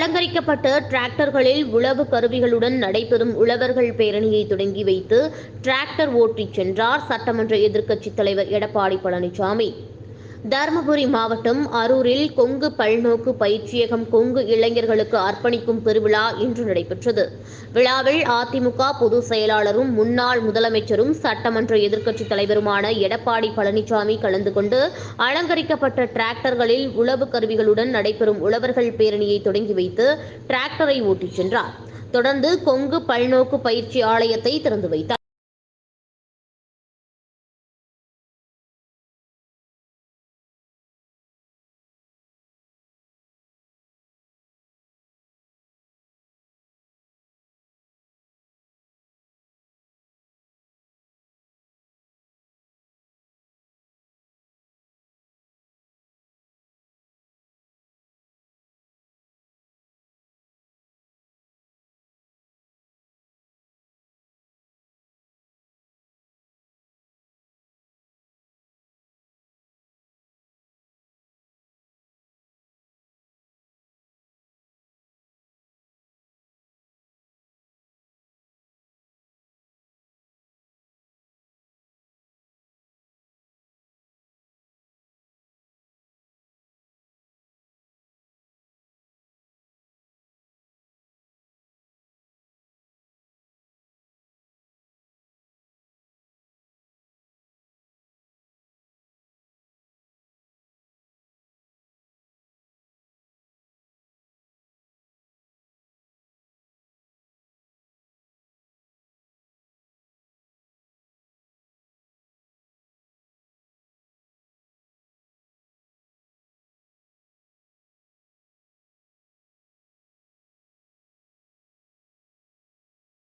அலங்கரிக்கப்பட்ட டிராக்டர்களில் உழவு கருவிகளுடன் நடைபெறும் உழவர்கள் பேரணியை தொடங்கி வைத்து டிராக்டர் ஓட்டிச் சென்றார் சட்டமன்ற எதிர்க்கட்சித் தலைவர் எடப்பாடி பழனிசாமி. தருமபுரி மாவட்டம் அரூரில் கொங்கு பல்நோக்கு பயிற்சியகம் கொங்கு இளைஞர்களுக்கு அர்ப்பணிக்கும் பெருவிழா இன்று நடைபெற்றது. விழாவில் அதிமுக பொதுச் செயலாளரும் முன்னாள் முதலமைச்சரும் சட்டமன்ற எதிர்க்கட்சித் தலைவருமான எடப்பாடி பழனிசாமி கலந்து கொண்டு அலங்கரிக்கப்பட்ட டிராக்டர்களில் உழவு கருவிகளுடன் நடைபெறும் உழவர்கள் பேரணியை தொடங்கி வைத்து டிராக்டரை ஓட்டிச் சென்றார். தொடர்ந்து கொங்கு பல்நோக்கு பயிற்சி ஆலயத்தை திறந்து வைத்தார்.